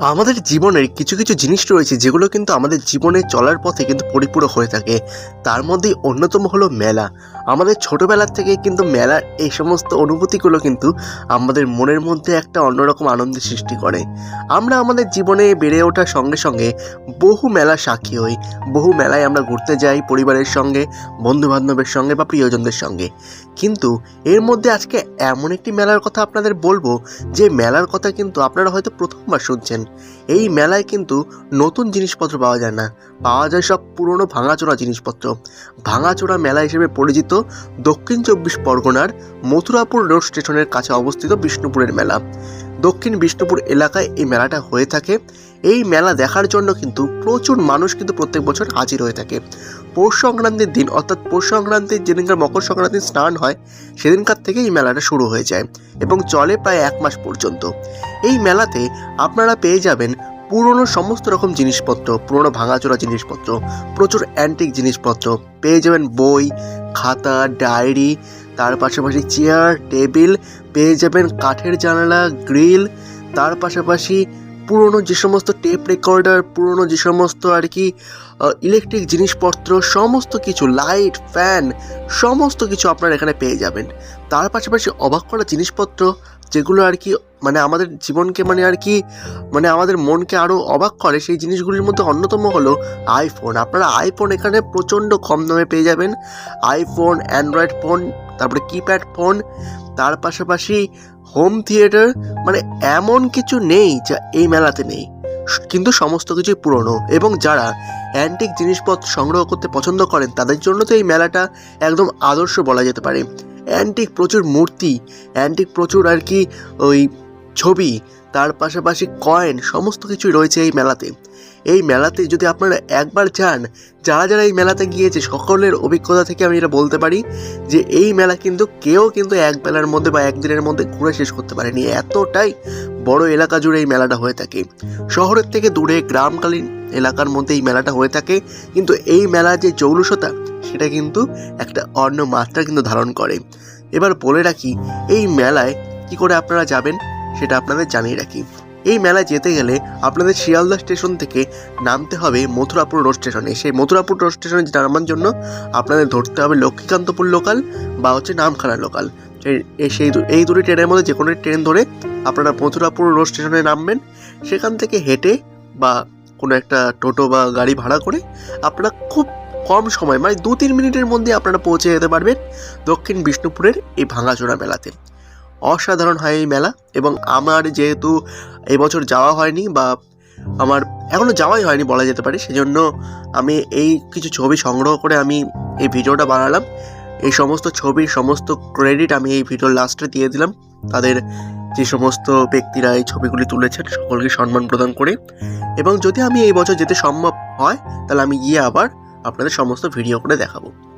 আমাদের জীবনের কিছু কিছু জিনিস রয়েছে যেগুলো কিন্তু আমাদের জীবনে চলার পথে কিন্তু পরিপূরক হয়ে থাকে। তার মধ্যেই অন্যতম হলো মেলা। আমাদের ছোটোবেলার থেকে কিন্তু মেলার এই সমস্ত অনুভূতিগুলো কিন্তু আমাদের মনের মধ্যে একটা অন্যরকম আনন্দের সৃষ্টি করে। আমরা আমাদের জীবনে বেড়ে ওঠার সঙ্গে সঙ্গে বহু মেলা সাক্ষী হই। বহু মেলায় আমরা ঘুরতে যাই পরিবারের সঙ্গে, বন্ধুবান্ধবের সঙ্গে বা প্রিয়জনদের সঙ্গে। কিন্তু এর মধ্যে আজকে এমন একটি মেলার কথা আপনাদের বলব, যে মেলার কথা কিন্তু আপনারা হয়তো প্রথমবার শুনছেন। এই মেলায় কিন্তু নতুন জিনিসপত্র পাওয়া যায় না। পাওয়া যায় সব পুরনো ভাঙাচোরা জিনিসপত্র। ভাঙাচোরা মেলা হিসেবে পরিচিত দক্ষিণ চব্বিশ পরগনার মথুরাপুর রোড স্টেশনের কাছে অবস্থিত বিষ্ণুপুরের মেলা। দক্ষিণ বিষ্ণুপুর এলাকায় এই মেলাটা হয়ে থাকে। এই মেলা দেখার জন্য কিন্তু প্রচুর মানুষ কিন্তু প্রত্যেক বছর হাজির হয়ে থাকে। পৌষ সংক্রান্তির দিন, অর্থাৎ পৌষ সংক্রান্তির যেদিনকার মকর সংক্রান্তির স্নান হয়, সেদিনকার থেকে এই মেলাটা শুরু হয়ে যায় এবং চলে প্রায় এক মাস পর্যন্ত। এই মেলাতে আপনারা পেয়ে যাবেন পুরনো সমস্ত রকম জিনিসপত্র, পুরনো ভাঙাচোরা জিনিসপত্র, প্রচুর অ্যান্টিক জিনিসপত্র। পেয়ে যাবেন বই, খাতা, ডায়েরি তার পাশাপাশি চেয়ার টেবিল পেয়ে যাবেন কাঠের জানালা গ্রিল। তার পাশাপাশি পুরনো যে সমস্ত টেপ রেকর্ডার পুরনো যে সমস্ত আর কি ইলেকট্রিক জিনিসপত্র, সমস্ত কিছু লাইট ফ্যান সমস্ত কিছু আপনারা এখানে পেয়ে যাবেন। তার পাশাপাশি অবাক করা জিনিসপত্র, যেগুলো আর কি মানে আমাদের জীবনকে মানে আর কি মানে আমাদের মনকে আরও অবাক করে, সেই জিনিসগুলির মধ্যে অন্যতম হলো আইফোন আপনারা আইফোন এখানে প্রচণ্ড কম দামে পেয়ে যাবেন। আইফোন অ্যান্ড্রয়েড ফোন তারপরে কিপ্যাড ফোন তার পাশাপাশি হোম থিয়েটার মানে এমন কিছু নেই যা এই মেলাতে নেই। কিন্তু সমস্ত কিছুই পুরনো এবং যারা অ্যান্টিক জিনিসপত্র সংগ্রহ করতে পছন্দ করেন, তাদের জন্য তো এই মেলাটা একদম আদর্শ বলা যেতে পারে। অ্যান্টিক প্রচুর মূর্তি অ্যান্টিক প্রচুর আর কি ওই ছবি, তার পাশাপাশি কয়েন সমস্ত কিছুই রয়েছে এই মেলাতে। এই মেলাতে যদি আপনারা একবার যান, যারা যারা এই মেলাতে গিয়েছে, সকলের অভিজ্ঞতা থেকে আমি এটা বলতে পারি যে এই মেলা কিন্তু কেউ কিন্তু এক বেলার মধ্যে বা একদিনের মধ্যে ঘুরে শেষ করতে পারেনি। এতটাই বড় এলাকা জুড়ে এই মেলাটা হয়ে থাকে। শহরের থেকে দূরে গ্রামকালীন এলাকার মধ্যে এই মেলাটা হয়ে থাকে। কিন্তু এই মেলার যে জৌলুসতা, সেটা কিন্তু একটা অন্য মাত্রা কিন্তু ধারণ করে। এবার বলে রাখি, এই মেলায় কি করে আপনারা যাবেন, সেটা আপনাদের জানিয়ে রাখি। এই মেলায় যেতে গেলে আপনাদের শিয়ালদা স্টেশন থেকে নামতে হবে মথুরাপুর রোড স্টেশনে। সেই মথুরাপুর রোড স্টেশনে নামার জন্য আপনাদের ধরতে হবে লক্ষ্মীকান্তপুর লোকাল বা হচ্ছে নামখানা লোকাল সেই- এই দুটি ট্রেনের মধ্যে যে কোনো ট্রেন ধরে আপনারা মথুরাপুর রোড স্টেশনে নামবেন। সেখান থেকে হেঁটে বা কোনো একটা টোটো বা গাড়ি ভাড়া করে আপনারা খুব কম সময় মানে দু তিন মিনিটের মধ্যে আপনারা পৌঁছে যেতে পারবেন দক্ষিণ বিষ্ণুপুরের এই ভাঙাচোরা মেলাতে। অসাধারণ হয় এই মেলা এবং আমার যেহেতু এবছর যাওয়া হয়নি বা আমার এখনও যাওয়াই হয়নি বলা যেতে পারে, সেজন্য আমি এই কিছু ছবি সংগ্রহ করে আমি এই ভিডিওটা বানালাম। এই সমস্ত ছবির সমস্ত ক্রেডিট আমি এই ভিডিওর লাস্টে দিয়ে দিলাম। তাদের যে সমস্ত ব্যক্তিরা এই ছবিগুলি তুলেছেন, সকলকে সম্মান প্রদান করে। এবং যদি আমি এই বছর যেতে সম্ভব হয়, তাহলে আমি গিয়ে আবার আপনাদের সমস্ত ভিডিও করে দেখাবো।